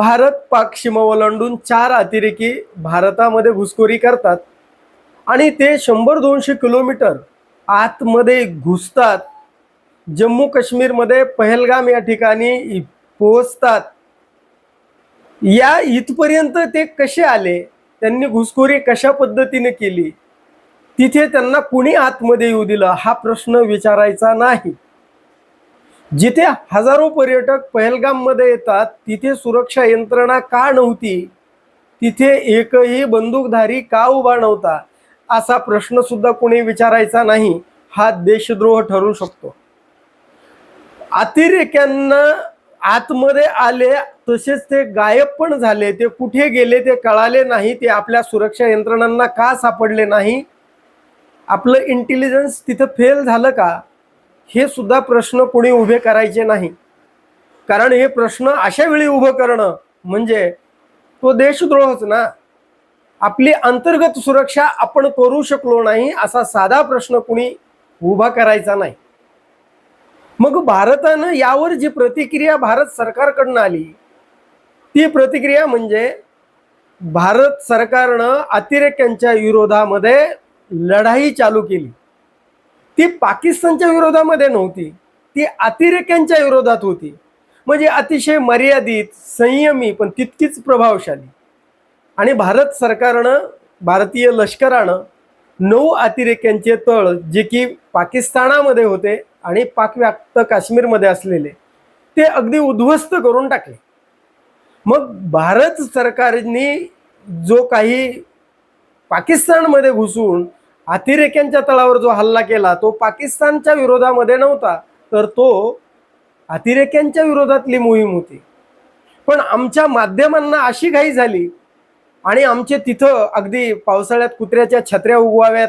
भारत पाक सीमा ओलांडून चार अतिरेकी भारतामध्ये घुसखोरी करतात आणि ते शंभर दोनशे किलोमीटर आतमध्ये घुसतात. जम्मू काश्मीरमध्ये पहलगाम या ठिकाणी पोहोचतात. या इथपर्यंत ते कसे आले? त्यांनी घुसखोरी कशा पद्धतीने केली? तिथे त्यांना कुणी आतमध्ये येऊ दिलं? हा प्रश्न विचारायचा नाही. जिथे हजारो पर्यटक पहलगाममध्ये येतात तिथे सुरक्षा यंत्रणा का नव्हती? तिथे एकही बंदूकधारी का उभा नव्हता? असा प्रश्न सुद्धा कोणी विचारायचा नाही हा देशद्रोह ठरू शकतो. अतिरेक्यांना आतमध्ये आले तसेच ते गायब पण झाले ते कुठे गेले ते कळाले नाही ते आपल्या सुरक्षा यंत्रणांना का सापडले नाही? आपलं इंटेलिजन्स तिथं फेल झालं का? हे सुद्धा प्रश्न कोणी उभे करायचे नाही. कारण हे प्रश्न अशा वेळी उभं करणं म्हणजे तो देशद्रोहच ना. आपली अंतर्गत सुरक्षा आपण करू शकलो नाही असा साधा प्रश्न कुणी उभा करायचा नाही. मग भारतानं यावर जी प्रतिक्रिया भारत सरकारकडनं आली ती प्रतिक्रिया म्हणजे भारत सरकारनं अतिरेक्यांच्या विरोधामध्ये लढाई चालू केली. ती पाकिस्तानच्या विरोधामध्ये नव्हती. ती अतिरेक्यांच्या विरोधात होती. म्हणजे अतिशय मर्यादित संयमी पण तितकीच प्रभावशाली. आणि भारत सरकारनं भारतीय लष्करानं नऊ अतिरेक्यांचे तळ जे की पाकिस्तानामध्ये होते आणि पाकव्याप्त काश्मीरमध्ये असलेले ते अगदी उद्ध्वस्त करून टाकले. मग भारत सरकारने जो काही पाकिस्तानमध्ये घुसून अतिरेक्यांच्या तळावर जो हल्ला केला तो पाकिस्तानच्या विरोधामध्ये नव्हता तर तो अतिरेक्यांच्या विरोधातली मोहीम होती. पण आमच्या माध्यमांना अशी घाई झाली आणि आमचे तिथं अगदी पावसाळ्यात कुत्र्याच्या छत्र्या उगवाव्यात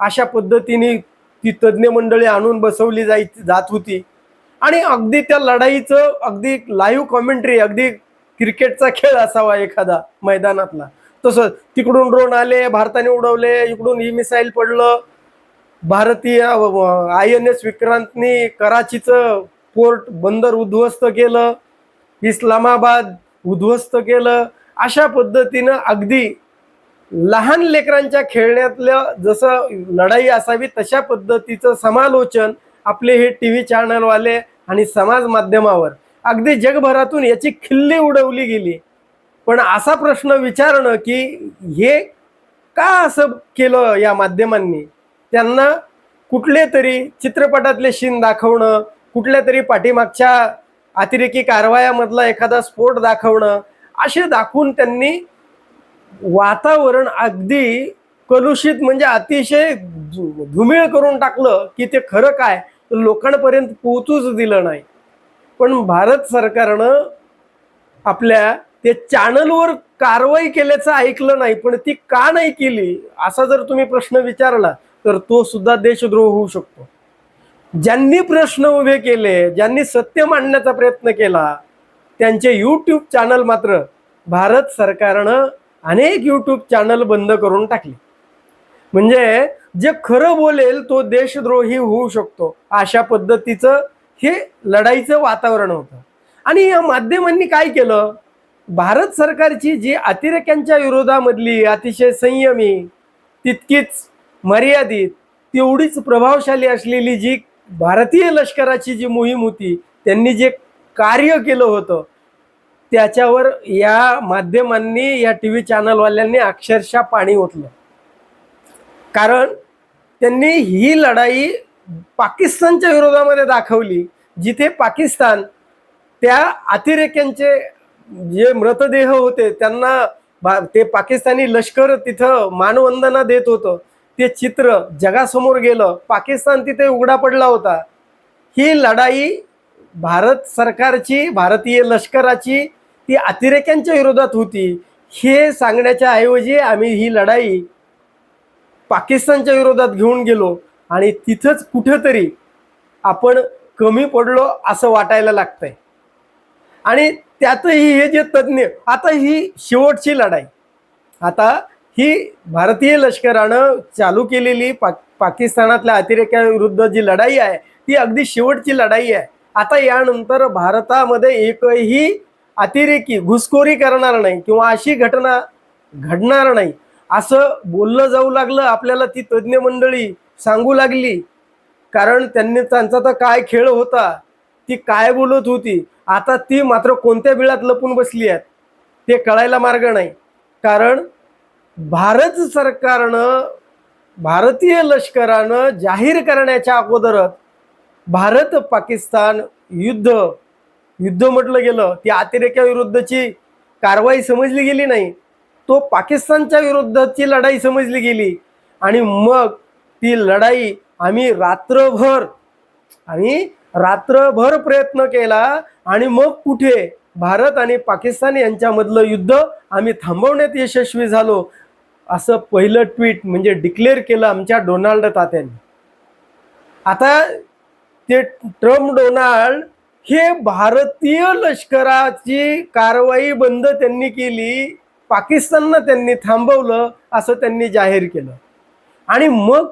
अशा पद्धतीने ती तज्ज्ञ मंडळी आणून बसवली जाय जात होती. आणि अगदी त्या लढाईचं अगदी लाईव्ह कॉमेंट्री अगदी क्रिकेटचा खेळ असावा एखादा मैदानातला. तसं तिकडून ड्रोन आले भारताने उडवले इकडून ही मिसाईल पडलं. भारतीय आय एन एस विक्रांतनी कराचीचं पोर्ट बंदर उद्ध्वस्त केलं. इस्लामाबाद उद्ध्वस्त केलं. अशा पद्धतीनं अगदी लहान लेकरांच्या खेळण्यातलं जसं लढाई असावी तशा पद्धतीचं समालोचन आपले हे टी व्ही चॅनलवाले आणि समाज माध्यमावर. अगदी जगभरातून याची खिल्ली उडवली गेली. पण असा प्रश्न विचारणं की हे का असं केलं या माध्यमांनी? त्यांना कुठले तरी चित्रपटातले शीन दाखवणं कुठल्या तरी पाठीमागच्या अतिरेकी कारवायामधला एखादा स्फोट दाखवणं असे दाखवून त्यांनी वातावरण अगदी कलुषित म्हणजे अतिशय धु- धुमिळ करून टाकलं की ते खरं काय? लोकांपर्यंत पोहोचूच दिलं नाही. पण भारत सरकारनं आपल्या ते चॅनलवर कारवाई केल्याचं ऐकलं नाही पण ती का नाही केली असा जर तुम्ही प्रश्न विचारला तर तो सुद्धा देशद्रोह होऊ शकतो. ज्यांनी प्रश्न उभे केले ज्यांनी सत्य मांडण्याचा प्रयत्न केला त्यांचे यूट्यूब चॅनल मात्र भारत सरकारनं अनेक यूट्यूब चॅनल बंद करून टाकले. म्हणजे जे खरं बोलेल तो देशद्रोही होऊ शकतो. अशा पद्धतीचं हे लढाईचं वातावरण होतं. आणि या माध्यमांनी काय केलं? भारत सरकारची जी अतिरेक्यांच्या विरोधामधली अतिशय संयमी तितकीच मर्यादित तेवढीच प्रभावशाली असलेली जी भारतीय लष्कराची जी मोहीम होती त्यांनी जे कार्य केलं होतं त्याच्यावर या माध्यमांनी या टी व्ही चॅनलवाल्यांनी अक्षरशः पाणी ओतलं. कारण त्यांनी ही लढाई पाकिस्तानच्या विरोधामध्ये दाखवली जिथे पाकिस्तान त्या अतिरेक्यांचे जे मृतदेह होते त्यांना भा- ते पाकिस्तानी लष्कर तिथं मानवंदना देत होतं. ते चित्र जगासमोर गेलं. पाकिस्तान तिथे उघडा पडला होता. ही लढाई भारत सरकारची भारतीय लष्कराची ती अतिरेक्यांच्या विरोधात होती. हे सांगण्याच्या ऐवजी आम्ही ही लढाई पाकिस्तानच्या विरोधात घेऊन गेलो आणि तिथंच कुठेतरी आपण कमी पडलो असं वाटायला लागतंय. आणि त्यातही हे जे तज्ज्ञ आता ही शेवटची लढाई. आता ही भारतीय लष्करानं चालू केलेली पाक पाकिस्तानातल्या अतिरेक्याविरुद्ध जी लढाई आहे ती अगदी शेवटची लढाई आहे. आता यानंतर भारतामध्ये एकही अतिरेकी घुसखोरी करणार नाही किंवा अशी घटना घडणार नाही असं बोललं जाऊ लागलं आपल्याला ती तज्ज्ञ मंडळी सांगू लागली. कारण त्यांनी त्यांचा तर काय खेळ होता ती काय बोलत होती? आता ती मात्र कोणत्या बिळात लपून बसली आहेत ते कळायला मार्ग नाही. कारण भारत सरकारनं भारतीय लष्करानं जाहीर करण्याच्या अगोदरच भारत पाकिस्तान युद्ध युद्ध म्हटलं गेलं ती अतिरेक्याविरुद्धची कारवाई समजली गेली नाही. तो पाकिस्तानच्या विरुद्धची लढाई समजली गेली आणि मग ती लढाई आम्ही रात्रभर आम्ही रात्रभर प्रयत्न केला आणि मग कुठे? भारत आणि पाकिस्तान यांच्यामधलं युद्ध आम्ही थांबवण्यात यशस्वी झालो असं पहिलं ट्विट म्हणजे डिक्लेअर केलं आमच्या डोनाल्ड तात्यांनी. आता ते ट्रम्प डोनाल्ड हे भारतीय लष्कराची कारवाई बंद त्यांनी केली पाकिस्ताननं त्यांनी थांबवलं असं त्यांनी जाहीर केलं. आणि मग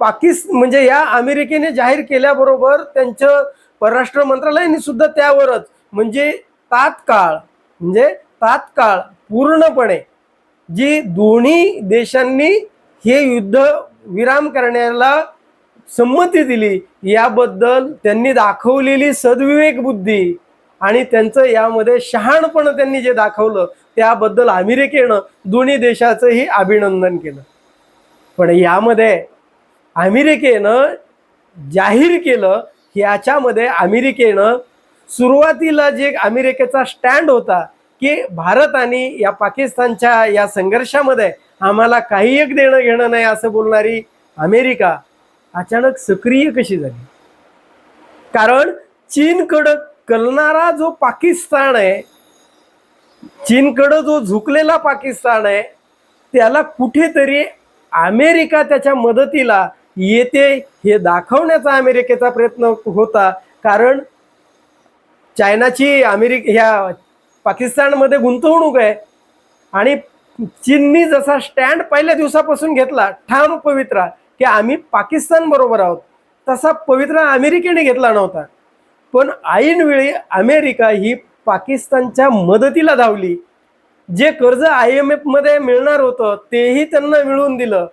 पाकिस्तान म्हणजे या अमेरिकेने जाहीर केल्याबरोबर त्यांचं परराष्ट्र मंत्रालयाने सुद्धा त्यावरच म्हणजे तात्काळ म्हणजे तात्काळ पूर्णपणे जी दोन्ही देशांनी हे युद्ध विराम करण्याला संमती दिली याबद्दल त्यांनी दाखवलेली सद्विवेक बुद्धी आणि त्यांचं यामध्ये शहाणपण त्यांनी जे दाखवलं त्याबद्दल अमेरिकेनं दोन्ही देशाचंही अभिनंदन केलं. पण यामध्ये अमेरिकेनं जाहीर केलं याच्यामध्ये अमेरिकेनं सुरुवातीला जे अमेरिकेचा स्टँड होता की भारत आणि या पाकिस्तानच्या या संघर्षामध्ये आम्हाला काही एक देणं घेणं नाही असं बोलणारी अमेरिका अचानक सक्रिय कशी झाली? कारण चीनकडं कलणारा जो पाकिस्तान आहे चीनकडं जो झुकलेला पाकिस्तान आहे त्याला कुठेतरी अमेरिका त्याच्या मदतीला येते हे दाखवण्याचा अमेरिकेचा प्रयत्न होता. कारण चायनाची अमेरिक ह्या पाकिस्तानमध्ये गुंतवणूक आहे. आणि चीननी जसा स्टँड पहिल्या दिवसापासून घेतला ठाम पवित्रा की आम्ही पाकिस्तान बरोबर आहोत तसा पवित्रा अमेरिकेने घेतला नव्हता. पण ऐनवेळी अमेरिका ही पाकिस्तानच्या मदतीला धावली. जे कर्ज आय एम एफमध्ये मिळणार होतं तेही त्यांना मिळवून दिलं.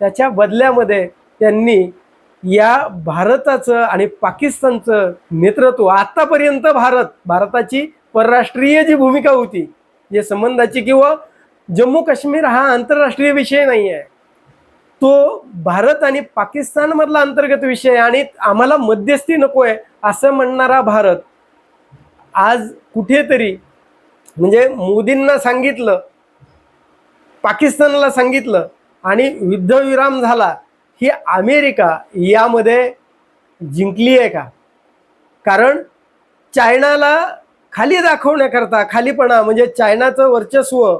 त्याच्या बदल्यामध्ये त्यांनी या भारताचं आणि पाकिस्तानचं नेतृत्व आत्तापर्यंत भारत भारताची परराष्ट्रीय जी भूमिका होती जे संबंधाची किंवा जम्मू काश्मीर हा आंतरराष्ट्रीय विषय नाही आहे तो भारत आणि पाकिस्तानमधला अंतर्गत विषय आहे आणि आम्हाला मध्यस्थी नको आहे असं म्हणणारा भारत आज कुठेतरी म्हणजे मोदींना सांगितलं पाकिस्तानला सांगितलं आणि युद्धविराम झाला की अमेरिका यामध्ये जिंकली आहे का? कारण चायनाला खाली दाखवण्याकरता खालीपणा म्हणजे चायनाचं वर्चस्व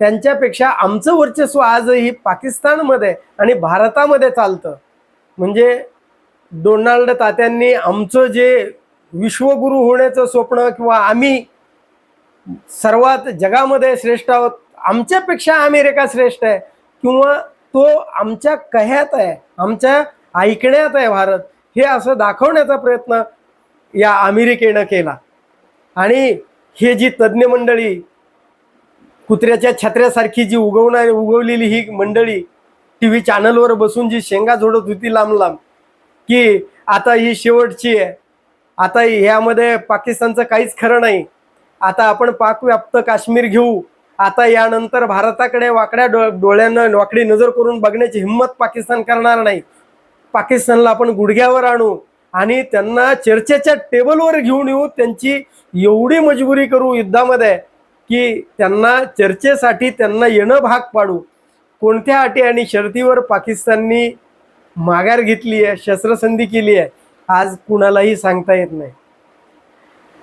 त्यांच्यापेक्षा आमचं वर्चस्व आजही पाकिस्तानमध्ये आणि भारतामध्ये चालतं. म्हणजे डोनाल्ड तात्यांनी आमचं जे विश्वगुरू होण्याचं स्वप्न किंवा आम्ही सर्वात जगामध्ये श्रेष्ठ आहोत आमच्यापेक्षा अमेरिका श्रेष्ठ आहे किंवा तो आमच्या कह्यात आहे. आमच्या ऐकण्यात आहे भारत. हे असं दाखवण्याचा प्रयत्न या अमेरिकेनं केला. आणि हे जी तज्ज्ञ मंडळी कुत्र्याच्या छत्र्यासारखी जी उगवणारी उगवलेली ही मंडळी टी व्ही चॅनलवर बसून जी शेंगा झोडत होती लांब लांब की आता ही शेवटची आहे. आता ह्यामध्ये पाकिस्तानचं काहीच खरं नाही. आता आपण पाकव्याप्त काश्मीर घेऊ आता यानंतर भारताकडे वाकड्या डो डोळ्यानं वाकडी नजर करून बघण्याची हिंमत पाकिस्तान करणार नाही. पाकिस्तानला आपण गुडघ्यावर आणू आणि त्यांना चर्चेच्या टेबलवर घेऊन येऊ त्यांची एवढी मजबुरी करू युद्धामध्ये की त्यांना चर्चेसाठी त्यांना येणं भाग पाडू. कोणत्या अटी आणि शर्तीवर पाकिस्ताननी माघार घेतली आहे शस्त्रसंधी केली आहे आज कुणालाही सांगता येत नाही.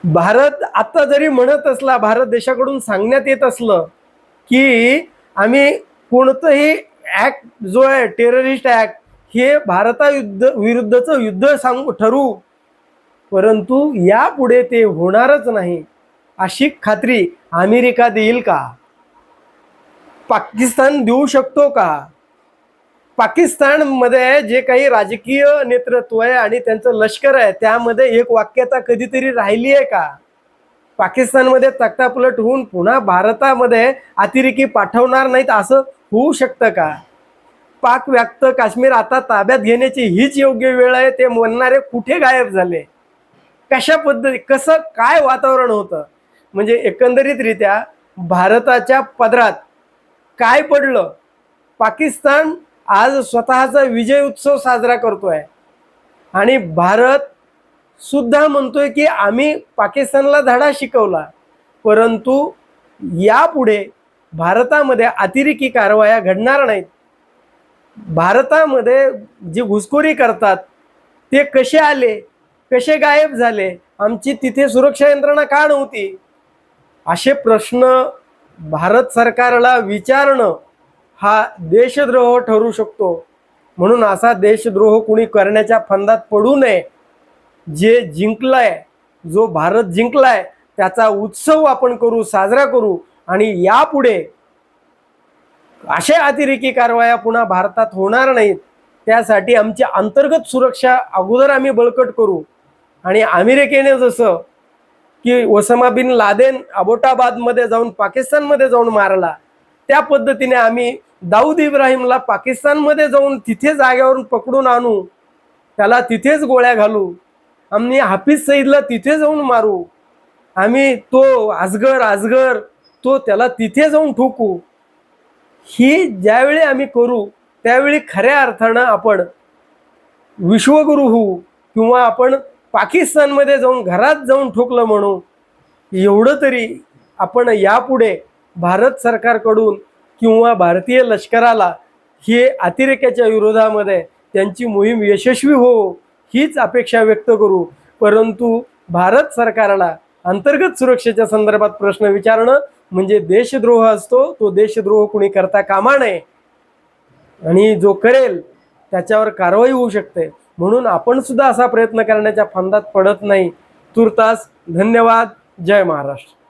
भारत आता जरी म्हणत असला भारत देशाकडून सांगण्यात येत असलं की आम्ही कोणतंही ऍक्ट जो आहे टेररिस्ट ऍक्ट हे भारता युद्ध विरुद्धचं युद्ध सांगू ठरवू परंतु यापुढे ते होणारच नाही अशी खात्री अमेरिका देईल का? पाकिस्तान देऊ शकतो का? पाकिस्तानमध्ये जे काही राजकीय नेतृत्व आहे आणि त्यांचं लष्कर आहे त्यामध्ये एक वाक्यता कधीतरी राहिली आहे का? पाकिस्तानमध्ये तक्तापलट होऊन पुन्हा भारतामध्ये अतिरेकी पाठवणार नाहीत असं होऊ शकतं का? पाक व्याप्त काश्मीर आता ताब्यात घेण्याची हीच योग्य वेळ आहे ते म्हणणारे कुठे गायब झाले? कशा पद्धती कसं काय वातावरण होतं? म्हणजे एकंदरीतरित्या भारताच्या पदरात काय पडलं? पाकिस्तान आज स्वतःचा विजय उत्सव साजरा करतोय. आणि भारत सुद्धा म्हणतोय की आम्ही पाकिस्तानला धडा शिकवला. परंतु यापुढे भारतामध्ये अतिरेकी कारवाया घडणार नाहीत. भारतामध्ये जे घुसखोरी करतात ते कसे आले कसे गायब झाले आमची तिथे सुरक्षा यंत्रणा का नव्हती? असे प्रश्न भारत सरकारला विचारणं हा देशद्रोह ठरू शकतो. म्हणून असा देशद्रोह कुणी करण्याच्या फंदात पडू नये. जे जिंकलाय जो भारत जिंकलाय त्याचा उत्सव आपण करू साजरा करू आणि यापुढे अशा अतिरेकी कारवाया पुन्हा भारतात होणार नाहीत. त्यासाठी आमची अंतर्गत सुरक्षा अगोदर आम्ही बळकट करू. आणि अमेरिकेने जसं की ओसामा बिन लादेन अबोटाबादमध्ये जाऊन पाकिस्तानमध्ये जाऊन मारला त्या पद्धतीने आम्ही दाऊद इब्राहिमला पाकिस्तानमध्ये जाऊन तिथे जाग्यावरून पकडून आणू त्याला तिथेच गोळ्या घालू आम्ही हाफिज सईदला तिथे जाऊन मारू आम्ही तो आजगर आजगर तो त्याला तिथे जाऊन ठोकू. ही ज्यावेळी आम्ही करू त्यावेळी खऱ्या अर्थानं आपण विश्वगुरू होऊ किंवा आपण पाकिस्तानमध्ये जाऊन घरात जाऊन ठोकलं म्हणू एवढं तरी आपण यापुढे भारत सरकारकडून किंवा भारतीय लष्कराला हे अतिरेक्याच्या विरोधामध्ये त्यांची मोहीम यशस्वी हो हीच अपेक्षा व्यक्त करू. परंतु भारत सरकारला अंतर्गत सुरक्षेच्या संदर्भात प्रश्न विचारणं म्हणजे देशद्रोह असतो तो देशद्रोह कुणी करता कामा नये. आणि जो करेल त्याच्यावर कारवाई होऊ शकते. म्हणून आपण सुद्धा असा प्रयत्न करण्याच्या फंदात पडत नाही. तुर्तास धन्यवाद. जय महाराष्ट्र.